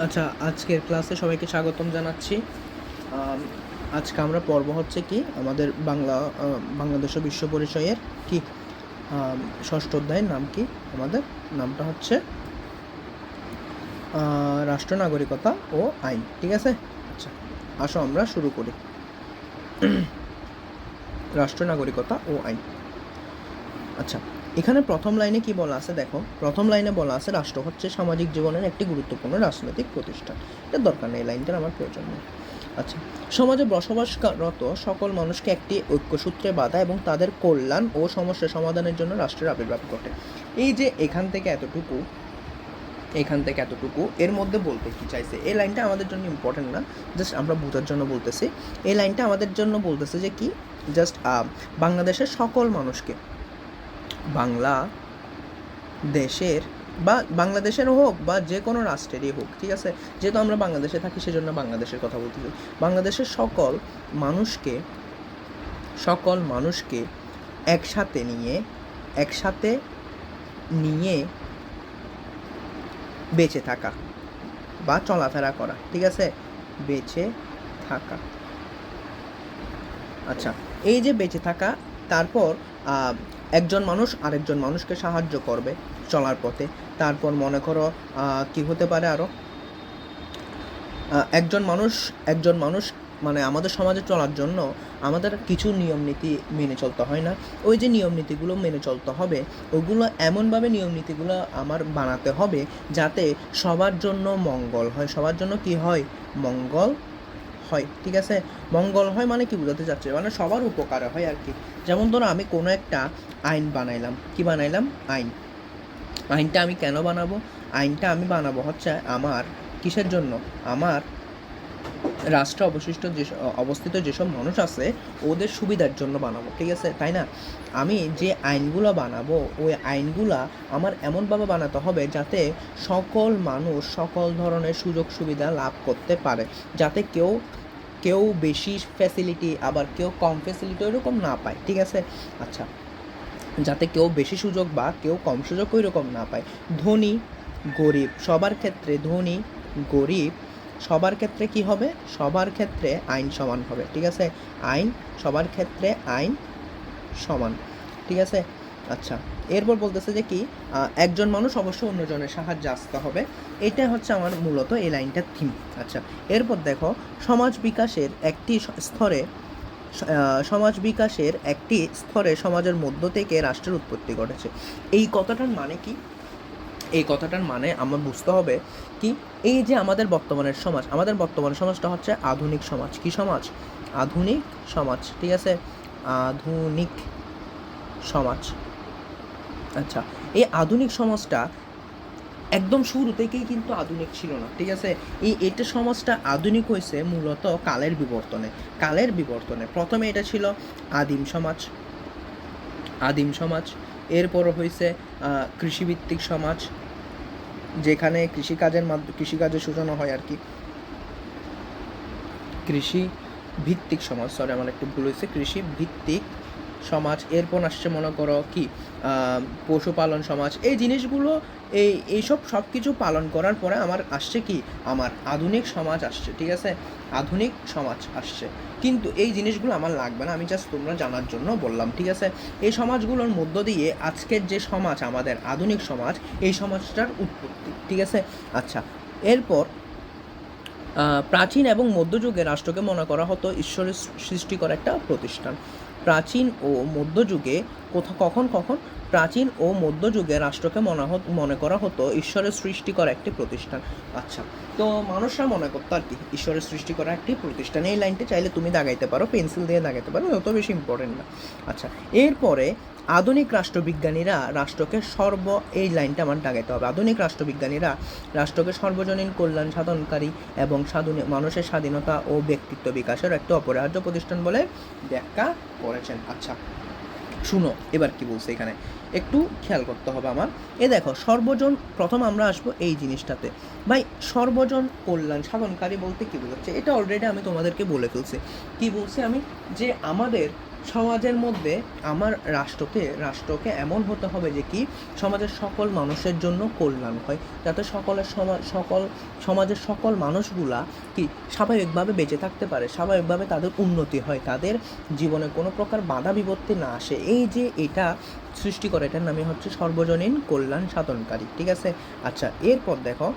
আচ্ছা আজকের ক্লাসে সবাইকে স্বাগতম জানাচ্ছি। আজকে আমরা পর্ব হচ্ছে কি? আমাদের বাংলা বাংলাদেশ বিশ্ব পরিচয়ের কি? ষষ্ঠ অধ্যায়ের নাম কি? আমাদের নামটা হচ্ছে রাষ্ট্র নাগরিকতা ও আইন, ঠিক আছে? আচ্ছা আসো আমরা শুরু করি। রাষ্ট্র নাগরিকতা ও আইন। আচ্ছা এখানে প্রথম লাইনে কি বলা আছে? দেখো, প্রথম লাইনে বলা আছে, রাষ্ট্র হচ্ছে সামাজিক জীবনের একটি গুরুত্বপূর্ণ রাজনৈতিক প্রতিষ্ঠান। এটা দরকার নেই লাইনটার আমার প্রয়োজন নেই। আচ্ছা সমাজে বসবাসরত সকল মানুষকে একটি ঐক্যসূত্রে বাঁধা এবং তাদের কল্যাণ ও সমস্যা সমাধানের জন্য রাষ্ট্রের আবির্ভাব ঘটে। এই যে এখান থেকে এতটুকু, এখান থেকে এতটুকু, এর মধ্যে বলতে কি চাইছে? এই লাইনটা আমাদের জন্য ইম্পর্টেন্ট না জাস্ট আমরা বোঝার জন্য বলতেছি। এই লাইনটা আমাদের জন্য বলতেছে যে কি? জাস্ট বাংলাদেশের সকল মানুষকে বাংলা দেশের বা বাংলাদেশের হোক বা যে কোনো রাষ্ট্রেরই হোক, ঠিক আছে? যেহেতু আমরা বাংলাদেশে থাকি, সেজন্য বাংলাদেশের কথা বলতে বলতেছি বাংলাদেশের সকল মানুষকে সকল মানুষকে একসাথে নিয়ে একসাথে নিয়ে বেঁচে থাকা বা চলাফেরা করা, ঠিক আছে? বেঁচে থাকা। আচ্ছা এই যে বেঁচে থাকা, তারপর একজন মানুষ আরেকজন মানুষকে সাহায্য করবে চলার পথে। তারপর মনে করো কি হতে পারে আরও একজন মানুষ একজন মানুষ মানে আমাদের সমাজে চলার জন্য আমাদের কিছু নিয়ম নীতি মেনে চলতে হয় না। ওই যে নিয়ম নীতিগুলো মেনে চলতে হবে, ওগুলো এমনভাবে নিয়ম নীতিগুলো আমার বানাতে হবে যাতে সবার জন্য মঙ্গল হয়। সবার জন্য কি হয়? মঙ্গল হয়, ঠিক আছে? মঙ্গল হয় মানে কি বোঝাতে চাচ্ছে? মানে সবার উপকারে হয় আর কি। যেমন ধরো আমি কোনো একটা আইন বানাইলাম। কি বানাইলাম? আইন। আইনটা আমি কেন বানাবো? আইনটা আমি বানাবো হচ্ছে আমার কিসের জন্য? আমার রাষ্ট্র অবশিষ্ট যে অবস্থিত যেসব মানুষ আছে, ওদের সুবিধার জন্য বানাবো, ঠিক আছে? তাই না? আমি যে আইনগুলো বানাবো, ওই আইনগুলা আমার এমনভাবে বানাতে হবে যাতে সকল মানুষ সকল ধরনের সুযোগ সুবিধা লাভ করতে পারে। যাতে কেউ কেউ বেশি ফ্যাসিলিটি আবার কেউ কম ফ্যাসিলিটি ওইরকম না পায়, ঠিক আছে? আচ্ছা যাতে কেউ বেশি সুযোগ বা কেউ কম সুযোগ ওই রকম না পায়। ধনী, গরিব, সবার ক্ষেত্রে ধনী, গরিব, সবার ক্ষেত্রে কি হবে? সবার ক্ষেত্রে আইন সমান হবে, ঠিক আছে? আইন, সবার ক্ষেত্রে আইন সমান, ঠিক আছে? আচ্ছা এরপর বলতেছে যে কি একজন মানুষ অবশ্যই অন্যজনের সাহায্যে আসতে হবে। এটা হচ্ছে আমার মূলত এই লাইনটার থিম আচ্ছা এরপর দেখো, সমাজ বিকাশের একটি স্তরে সমাজ বিকাশের একটি স্তরে সমাজের মধ্য থেকে রাষ্ট্রের উৎপত্তি ঘটেছে। এই কথাটার মানে কি? এই কথাটার মানে আমার বুঝতে হবে কি, এই যে আমাদের বর্তমানের সমাজ, আমাদের বর্তমান সমাজটা হচ্ছে আধুনিক সমাজ। কি সমাজ? আধুনিক সমাজ, ঠিক আছে? আধুনিক সমাজ। আচ্ছা এই আধুনিক সমাজটা একদম শুরু থেকেই কিন্তু আধুনিক ছিল না, ঠিক আছে? এই এটা সমাজটা আধুনিক হয়েছে মূলত কালের বিবর্তনে কালের বিবর্তনে। প্রথমে এটা ছিল আদিম সমাজ আদিম সমাজ, এরপর হয়েছে কৃষিভিত্তিক সমাজ, যেখানে কৃষিকাজের মাধ্যমে কৃষিকাজের সূচনা হয় আর কি। কৃষি ভিত্তিক সমাজ সরি আমার একটু ভুল হয়েছে কৃষি ভিত্তিক সমাজ, এরপর আসছে মনে করো কি পশুপালন সমাজ। এই জিনিসগুলো, এই, এইসব সব কিছু পালন করার পরে আমার আসছে কি, আমার আধুনিক সমাজ আসছে, ঠিক আছে? আধুনিক সমাজ আসছে। কিন্তু এই জিনিসগুলো আমার লাগবে না, আমি জাস্ট তোমরা জানার জন্য বললাম, ঠিক আছে? এই সমাজগুলোর মধ্য দিয়ে আজকের যে সমাজ, আমাদের আধুনিক সমাজ, এই সমাজটার উৎপত্তি, ঠিক আছে? আচ্ছা এরপর প্রাচীন এবং মধ্যযুগে রাষ্ট্রকে মনে করা হতো ঈশ্বরের সৃষ্টি করা একটা প্রতিষ্ঠান। প্রাচীন ও মধ্যযুগে, কোথা, কখন কখন প্রাচীন ও মধ্যযুগে রাষ্ট্রকে মনে মনে করা হতো ঈশ্বরের সৃষ্টি করা একটি প্রতিষ্ঠান। আচ্ছা তো মানুষরা মনে করতো আর কি, ঈশ্বরের সৃষ্টি করা একটি প্রতিষ্ঠান। এই লাইনটা চাইলে তুমি দাগাইতে পারো, পেন্সিল দিয়ে দাগাইতে পারো অত বেশি ইম্পর্টেন্ট না। আচ্ছা এরপরে আধুনিক রাষ্ট্রবিজ্ঞানীরা রাষ্ট্রকে সর্ব, এই লাইনটা আমার দাগাইতে হবে। আধুনিক রাষ্ট্রবিজ্ঞানীরা রাষ্ট্রকে সর্বজনীন কল্যাণ সাধনকারী এবং স্বাধীন মানুষের স্বাধীনতা ও ব্যক্তিত্ব বিকাশের একটি অপরিহার্য প্রতিষ্ঠান বলে ব্যাখ্যা করেছেন। আচ্ছা শুনো, এবার কি বলছে এখানে? একটু খেয়াল করতে হবে আমার। এ দেখো, সর্বজন, প্রথম আমরা আসব এই জিনিসটাতে। ভাই, সর্বজন কল্যাণ সাধনকারী বলতে কি বোঝাচ্ছে? এটা অলরেডি আমি তোমাদেরকে বলে ফেলছি। কি বলছি আমি? যে আমাদের সমাজের মধ্যে আমার রাষ্ট্রকে রাষ্ট্রকে এমন হতে হবে যে কি, সমাজের সকল মানুষের জন্য কল্যাণ হয়। যাতে সকলের সমাজ সকল, সমাজের সকল মানুষগুলা কি, স্বাভাবিকভাবে বেঁচে থাকতে পারে, স্বাভাবিকভাবে তাদের উন্নতি হয়, তাদের জীবনে কোনো প্রকার বাধা বিপত্তি না আসে। এই যে এটা সৃষ্টি করে, এটার নামে হচ্ছে সর্বজনীন কল্যাণ সাধনকারী, ঠিক আছে? আচ্ছা এরপর দেখো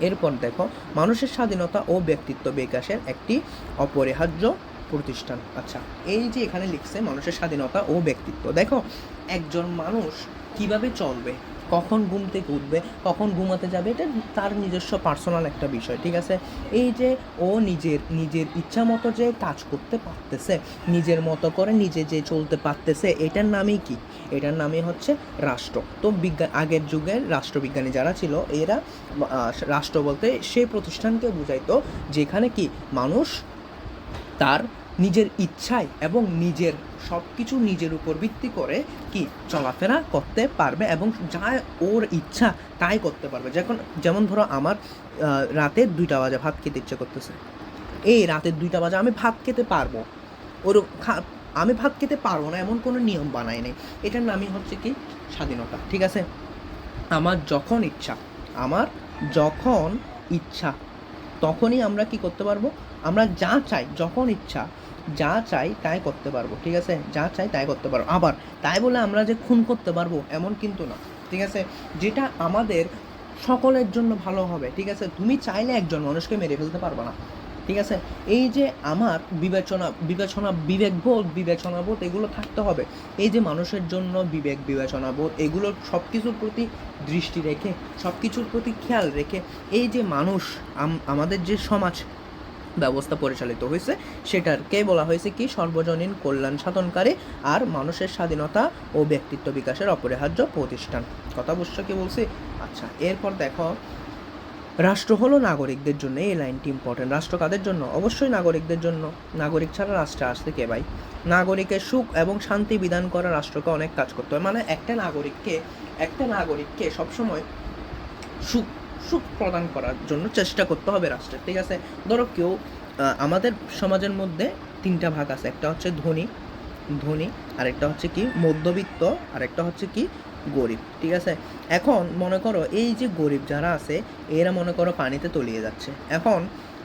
এরপর দেখো, মানুষের স্বাধীনতা ও ব্যক্তিত্ব বিকাশের একটি অপরিহার্য প্রতিষ্ঠান। আচ্ছা এই যে এখানে লিখছে মানুষের স্বাধীনতা ও ব্যক্তিত্ব। দেখো, একজন মানুষ কীভাবে চলবে? কখন ঘুম থেকে উঠবে? কখন ঘুমাতে যাবে? এটা তার নিজস্ব পার্সোনাল একটা বিষয়, ঠিক আছে? এই যে ও নিজের নিজের ইচ্ছা মতো যে কাজ করতে পারতেছে, নিজের মতো করে নিজে যে চলতে পারতেছে, এটার নামই কি? এটার নামই হচ্ছে রাষ্ট্র। তো বিজ্ঞান আগের যুগের রাষ্ট্রবিজ্ঞানী যারা ছিল, এরা রাষ্ট্র বলতে সেই প্রতিষ্ঠানকে বুঝাইতো, যেখানে কি? মানুষ তার নিজের ইচ্ছায় এবং নিজের সব কিছু নিজের উপর ভিত্তি করে কি চলাফেরা করতে পারবে এবং যা ওর ইচ্ছা তাই করতে পারবে। যখন যেমন ধরো আমার রাতের দুইটা বাজে ভাত খেতে ইচ্ছে করতেছে। এই রাতের দুইটা বাজে আমি ভাত খেতে পারব। ওর আমি ভাত খেতে পারব না এমন কোনো নিয়ম বানাই নেই। এটার নামই হচ্ছে কি স্বাধীনতা, ঠিক আছে? আমার যখন ইচ্ছা, আমার যখন ইচ্ছা, তখনই আমরা কি করতে পারব? আমরা যা চাই, যখন ইচ্ছা, যা চাই তাই করতে পারব, ঠিক আছে? যা চাই তাই করতে পারব। আবার তাই বলে আমরা যে খুন করতে পারব, এমন কিন্তু না, ঠিক আছে? যেটা আমাদের সকলের জন্য ভালো হবে, ঠিক আছে? তুমি চাইলে একজন মানুষকে মেরে ফেলতে পারবে না, ঠিক আছে? এই যে আমার বিবেচনা বিবেচনা বিবেকবোধ বিবেচনাবোধ এগুলো থাকতে হবে। এই যে মানুষের জন্য বিবেক, বিবেচনা বিবেচনাবোধ এগুলো সব কিছুর প্রতি দৃষ্টি রেখে সব কিছুর প্রতি খেয়াল রেখে, এই যে মানুষ আমাদের যে সমাজ ব্যবস্থা পরিচালিত হয়েছে। সেটারকে বলা হয়েছে কি, সর্বজনীন কল্যাণ সাধনকারী আর মানুষের স্বাধীনতা ও ব্যক্তিত্ব বিকাশের অপরিহার্য প্রতিষ্ঠান। কথা বুঝছ কি বলছি? আচ্ছা এরপর দেখো, রাষ্ট্র হলো নাগরিকদের জন্য, এই লাইনটি ইম্পর্টেন্ট রাষ্ট্র কাদের জন্য? অবশ্যই নাগরিকদের জন্য। নাগরিক ছাড়া রাষ্ট্রে আসতে কে ভাই? নাগরিকের সুখ এবং শান্তি বিধান করা রাষ্ট্রকে অনেক কাজ করতে হয়। মানে একটা নাগরিককে একটা নাগরিককে সবসময় সুখ সুখ প্রদান করার জন্য চেষ্টা করতে হবে রাষ্ট্রের। ঠিক আছে? ধরো কেউ আমাদের সমাজের মধ্যে তিনটা ভাগ আছে। একটা হচ্ছে ধনী ধনী, আরেকটা হচ্ছে কি মধ্যবিত্ত, আরেকটা হচ্ছে কি গরিব। ঠিক আছে? এখন মনে করো এই যে গরিব যারা আছে, এরা মনে করো পানিতে তলিয়ে যাচ্ছে। এখন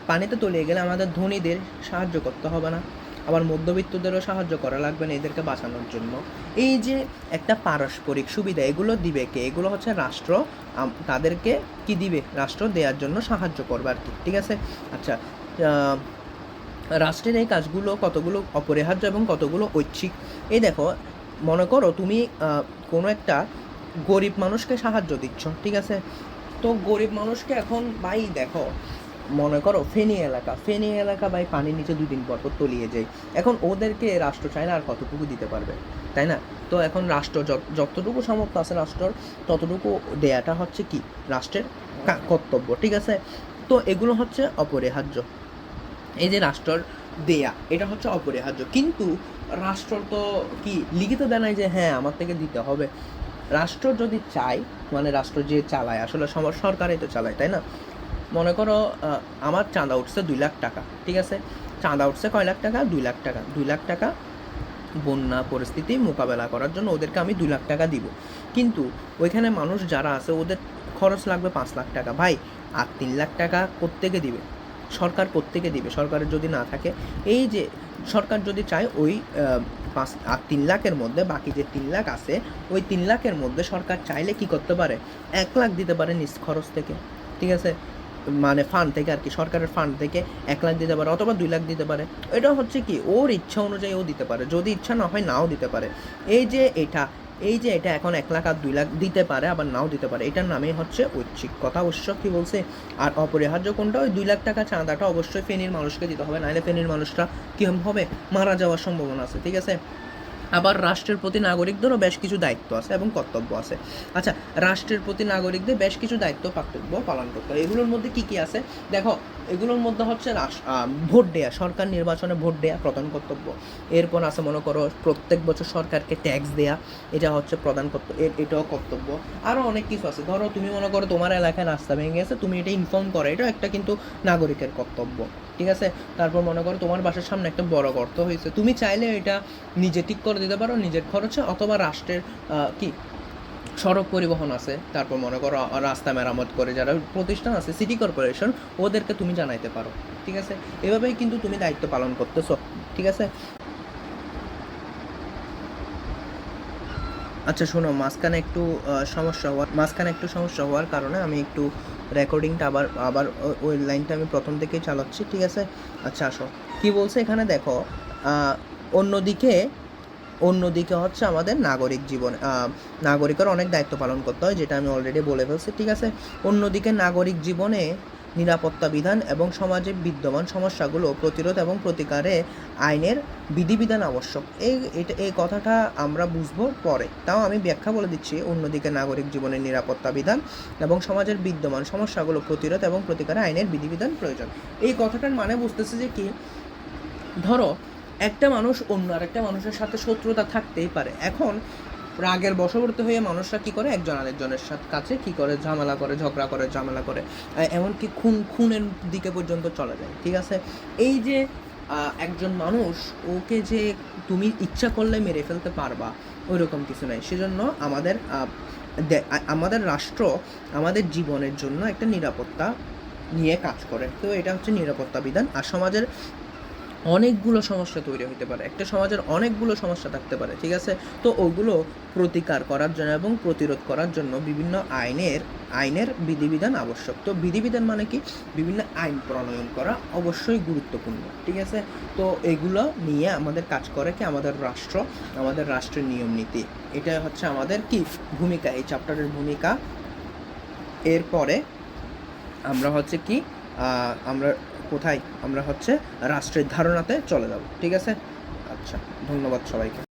পানিতে তলিয়ে গেলে আমাদের ধনীদের সাহায্য করতে হবে না। আবার মধ্যবিত্তদেরও সাহায্য করা লাগবে না এদেরকে বাঁচানোর জন্য। এই যে একটা পারস্পরিক সুবিধা, এগুলো দিবে কে? এগুলো হচ্ছে রাষ্ট্র। তাদেরকে কি দিবে? রাষ্ট্র দেওয়ার জন্য সাহায্য করবে আর কি, ঠিক আছে? আচ্ছা রাষ্ট্রের এই কাজগুলো কতগুলো অপরিহার্য এবং কতগুলো ঐচ্ছিক? এই দেখো, মনে করো তুমি কোনো একটা গরিব মানুষকে সাহায্য দিচ্ছ, ঠিক আছে? তো গরিব মানুষকে এখন, ভাই দেখো মনে করো, ফেনী এলাকা। ফেনী এলাকা ভাই পানির নিচে দুই দিন পর পর তলিয়ে যায়। এখন ওদেরকে রাষ্ট্র চায় না আর কতটুকু দিতে পারবে? তাই না? তো এখন রাষ্ট্র যত- যতটুকু সামর্থ্য আছে রাষ্ট্রর, ততটুকু দেয়াটা হচ্ছে কি? রাষ্ট্রের কর্তব্য, ঠিক আছে? তো এগুলো হচ্ছে অপরিহার্য। এই যে রাষ্ট্রর দেয়া, এটা হচ্ছে অপরিহার্য। কিন্তু রাষ্ট্র তো কি? লিখিত দেয় নাই যে হ্যাঁ আমার থেকে দিতে হবে। রাষ্ট্র যদি চায় মানে রাষ্ট্র যে চালায়, আসলে সরকারই তো চালায়, তাই না? মনে করো আমার চাঁদা উঠছে দুই লাখ টাকা, ঠিক আছে? চাঁদা উঠছে কয় লাখ টাকা? দুই লাখ টাকা। দুই লাখ টাকা বন্যা পরিস্থিতি মোকাবেলা করার জন্য ওদেরকে আমি দুই লাখ টাকা দিব। কিন্তু ওইখানে মানুষ যারা আছে, ওদের খরচ লাগবে পাঁচ লাখ টাকা। ভাই, আর তিন লাখ টাকা কোত্থেকে দিবে? সরকার কোত্থেকে দিবে? সরকারের যদি না থাকে, এই যে সরকার যদি চায়, ওই পাঁচ, আর তিন লাখের মধ্যে, বাকি যে তিন লাখ আছে, ওই তিন লাখের মধ্যে সরকার চাইলে কি করতে পারে? এক লাখ দিতে পারে নিজ খরচ থেকে, ঠিক আছে? মানে ফান্ড থেকে আর কি, সরকারের ফান্ড থেকে এক লাখ দিতে পারে অথবা দুই লাখ দিতে পারে। এটা হচ্ছে কি, ওর ইচ্ছা অনুযায়ী ও দিতে পারে। যদি ইচ্ছা না হয়, নাও দিতে পারে। এই যে এটা, এই যে এটা এখন এক লাখ আর দুই লাখ দিতে পারে, আবার নাও দিতে পারে, এটার নামই হচ্ছে ঐচ্ছিক কথা অবশ্য কি বলছে? আর অপরিহার্য কোনটা? ওই দুই লাখ টাকা চাঁদাটা অবশ্যই ফেনীর মানুষকে দিতে হবে নাহলে ফেনীর মানুষরা কি হবে মারা যাওয়ার সম্ভাবনা আছে, ঠিক আছে? আবার রাষ্ট্রের প্রতি নাগরিকদেরও বেশ কিছু দায়িত্ব আছে এবং কর্তব্য আছে। আচ্ছা রাষ্ট্রের প্রতি নাগরিকদের বেশ কিছু দায়িত্ব, কর্তব্য পালন করতে হয়। এগুলোর মধ্যে কী কী আছে? দেখো এগুলোর মধ্যে হচ্ছে ভোট দেয়া, সরকার নির্বাচনে ভোট দেয়া প্রধান কর্তব্য। এরপর আছে, মনে করো, প্রত্যেক বছর সরকারকে ট্যাক্স দেয়া, এটা হচ্ছে প্রধান কর্তব্য এটাও কর্তব্য। আরও অনেক কিছু আছে। ধরো, তুমি মনে করো, তোমার এলাকায় রাস্তা ভেঙে গেছে, তুমি এটা ইনফর্ম করো এটাও একটা কিন্তু নাগরিকের কর্তব্য, ঠিক আছে? তারপর মনে করো, তোমার বাসার সামনে একটা বড় গর্ত হয়েছে। তুমি চাইলে এটা নিজে ঠিক করে দিতে পারো, নিজের খরচে, অথবা রাষ্ট্রের কি সড়ক পরিবহন আছে, তারপর মনে করো রাস্তা মেরামত করে যারা প্রতিষ্ঠান আছে সিটি কর্পোরেশন ওদেরকে তুমি জানাইতে পারো, ঠিক আছে? এভাবেই কিন্তু তুমি দায়িত্ব পালন করতেছো, ঠিক আছে? আচ্ছা শোনো, মাঝখানে একটু সমস্যা হওয়ার, মাঝখানে একটু সমস্যা হওয়ার কারণে আমি একটু রেকর্ডিংটা আবার আবার ওই লাইনটা আমি প্রথম থেকেই চালাচ্ছি, ঠিক আছে? আচ্ছা আসো। কি বলছে? এখানে দেখো অন্যদিকে অন্যদিকে হচ্ছে আমাদের নাগরিক জীবন নাগরিকের অনেক দায়িত্ব পালন করতে হয়, যেটা আমি অলরেডি বলে ফেলছি, ঠিক আছে? অন্যদিকে নাগরিক জীবনে নিরাপত্তা বিধান এবং সমাজে বিদ্যমান সমস্যাগুলো প্রতিরোধ এবং প্রতিকারে আইনের বিধিবিধান আবশ্যক। এই, এটা, এই কথাটা আমরা বুঝব পরে। তাও আমি ব্যাখ্যা বলে দিচ্ছি, অন্যদিকে নাগরিক জীবনের নিরাপত্তা বিধান এবং সমাজের বিদ্যমান সমস্যাগুলো প্রতিরোধ এবং প্রতিকারে আইনের বিধিবিধান প্রয়োজন। এই কথাটার মানে বুঝতেছে যে কি? ধরো একটা মানুষ অন্য আরেকটা মানুষের সাথে শত্রুতা থাকতেই পারে। এখন রাগের বশবর্তী হয়ে মানুষরা কি করে? একজন আরেকজনের সাথে, কাছে কি করে? ঝামেলা করে, ঝগড়া করে, ঝামেলা করে। এমনকি খুন, খুনের দিকে পর্যন্ত চলে যায়, ঠিক আছে? এই যে একজন মানুষ, ওকে যে তুমি ইচ্ছা করলে মেরে ফেলতে পারবা, ওইরকম কিছু নাই। সেজন্য আমাদের আমাদের রাষ্ট্র আমাদের জীবনের জন্য একটা নিরাপত্তা নিয়ে কাজ করে। তো এটা হচ্ছে নিরাপত্তা বিধান। আর সমাজের অনেকগুলো সমস্যা তৈরি হতে পারে। একটা সমাজের অনেকগুলো সমস্যা থাকতে পারে, ঠিক আছে? তো ওগুলো প্রতিকার করার জন্য এবং প্রতিরোধ করার জন্য বিভিন্ন আইনের আইনের বিধিবিধান আবশ্যক। তো বিধিবিধান মানে কি? বিভিন্ন আইন প্রণয়ন করা অবশ্যই গুরুত্বপূর্ণ, ঠিক আছে? তো এগুলো নিয়ে আমাদের কাজ করে কি? আমাদের রাষ্ট্র, আমাদের রাষ্ট্রের নিয়ম নীতি। এটা হচ্ছে আমাদের কি? ভূমিকা। এই চ্যাপ্টারের ভূমিকা। এরপরে আমরা হচ্ছে কি? আমরা কোথায় আমরা হচ্ছে রাষ্ট্রের ধারণাতে চলে যাব। ঠিক আছে? আচ্ছা ধন্যবাদ সবাইকে।